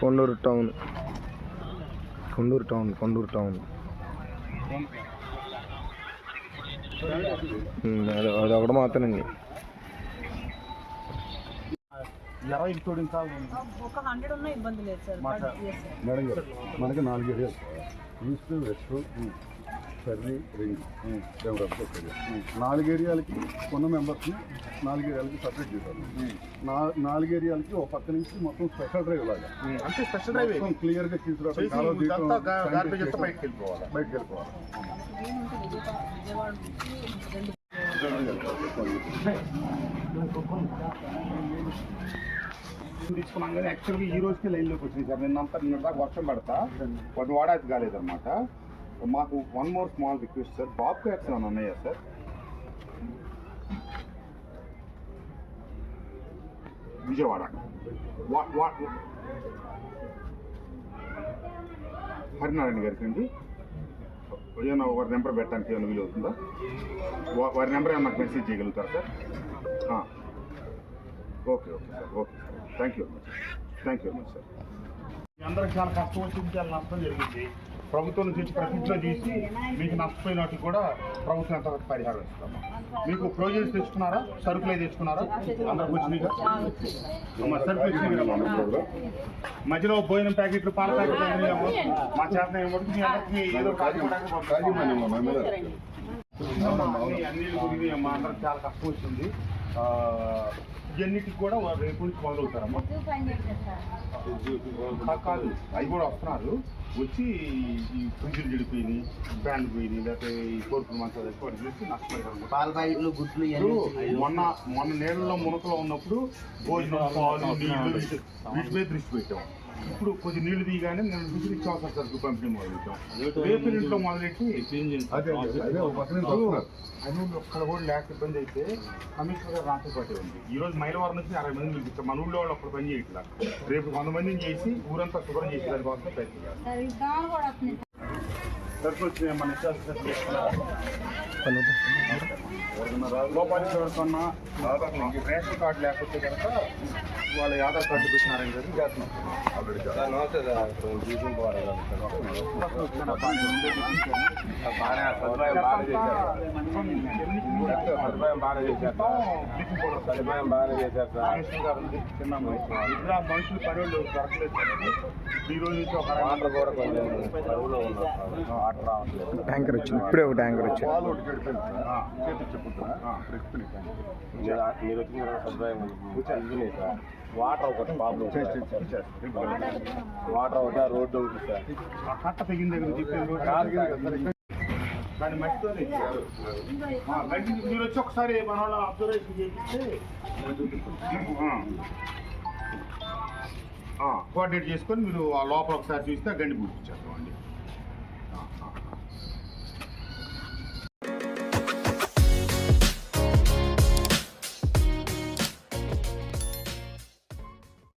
Konduru town. Konduru town Konduru town. అది అది ఒకటి మాత్రమే. ఇరవై. మేడం మనకి నాలుగు ఏరియాలు. ఈస్ట్ వెస్ట్ సర్రీ రింగ్ డెమోగ్రఫీ నాలుగు ఏరియాలకి ఉన్న మెంబర్స్ని నాలుగు ఏరియాలకి సపరేట్ చేశారు. నాలుగు ఏరియాలకి ఒక పక్క నుంచి మొత్తం స్పెషల్ డ్రైవ్ లాగా. అంటే స్పెషల్ డ్రైవ్ మొత్తం క్లియర్గా చేయడం, బయటకు వెళ్ళిపోవాలి బయటకు వెళ్ళిపోవాలి. తీసుకున్నాం కానీ యాక్చువల్గా ఈ రోజుకి లైన్లోకి వచ్చింది సార్. నిన్నంతా నిన్న దాకా వర్షం పడతా వాటి వాడాది కాలేదన్నమాట. మాకు one more small request sir bobcats ఏమైనా ఉన్నాయా సార్ విజయవాడ. వా- వా- హరినారాయణ గారికి అండి ఏమైనా వారి నెంబర్ పెట్టడానికి ఏమైనా వీలు అవుతుందా? వా- వారి నెంబర్ ఏమైనా నాకు మెసేజ్ చేయగలుగుతారా sir okay okay sir okay sir thank you very much thank you very much sir అందరికి చాలా కష్టం వచ్చింది చాలా నష్టం జరిగింది. ప్రభుత్వం నుంచి వచ్చి ప్రతి ఇంట్లో తీసి మీకు నష్టపోయినట్టు కూడా ప్రభుత్వం ఎంత పరిహారం ఇస్తాము. మీకు ప్రొవిజన్స్ తెచ్చుకున్నారా? సరుకులు తెచ్చుకున్నారా? వచ్చినాయిగా అమ్మ, సరుకులు ఇచ్చినాయి మధ్యలో భోజనం ప్యాకెట్లు పాల ప్యాకెట్లు. మా చేత మీ ఏదో. అన్ని గురించి మా చాలా కష్టం వచ్చింది. ఇవన్నిటికి కూడా రేపు నుంచి మొదలవుతారమ్మా కాదు అవి కూడా వస్తున్నారు. వచ్చి ఈ ఫ్రిడ్జ్లు చెడిపోయినాయి ఫ్యాన్ పోయినాయి లేకపోతే ఈ కోర్టు మంచాలు వాటి చూసి నష్టపోయారు పాల ప్యాకెట్లు గుడ్లు మొన్న మొన్న నీళ్ళలో మునకలో ఉన్నప్పుడు భోజనం పాలు వీటి మీద దృష్టి పెట్టాం. ఇప్పుడు కొద్ది నీళ్ళు తీయగానే నేను విసిరి నిత్యావసర సరుకు పంపిణీ మొదలెట్టాం రేపు ఇంట్లో మొదలెట్టి అదే అదే, ఒక్కడ కూడా లేక ఇబ్బంది అయితే కమిషనర్ గారు రాత్రి పార్టీ ఉంది. ఈ రోజు మైలవరం నుంచి అరవై మంది పిలిపిస్తాం మన ఊళ్ళో వాళ్ళు అప్పుడు పని చేయట్లా. రేపు వంద మందిని చేసి ఊరంతా శుభ్రం చేసి దానికోసం ప్రయత్నం చేస్తాం. సరుకులు వచ్చినాయి మన? లోపాలి రేషన్ కార్డు లేకపోతే కనుక వాళ్ళ ఆధార్ కార్డు పెట్టినారని చెప్పి చేస్తున్నాం ఆల్రెడీ మనుషులు పనులు దొరకలేదు ఈ రోజు నుంచి ఒక వాటర్ కూడా కొంచెం రావట్లేదు ట్యాంకర్ వచ్చింది. ఇప్పుడే ఒక ట్యాంకర్ వచ్చింది. మీరు వచ్చిన సదుపాయం సార్. వాటర్ ఒకటి ప్రాబ్లం వాటర్ ఒకటి రోడ్డు ఒకటి సార్ కట్ట తెగిన దగ్గర చెప్పారు దాని మట్టితో మట్టి మీరు వచ్చి ఒకసారి మన వాళ్ళ అబ్జర్వేషన్ చేపిస్తే కోఆర్డినేట్ చేసుకొని మీరు ఆ లోపల ఒకసారి చూస్తే గండి పూర్తిచ్చేస్తామండి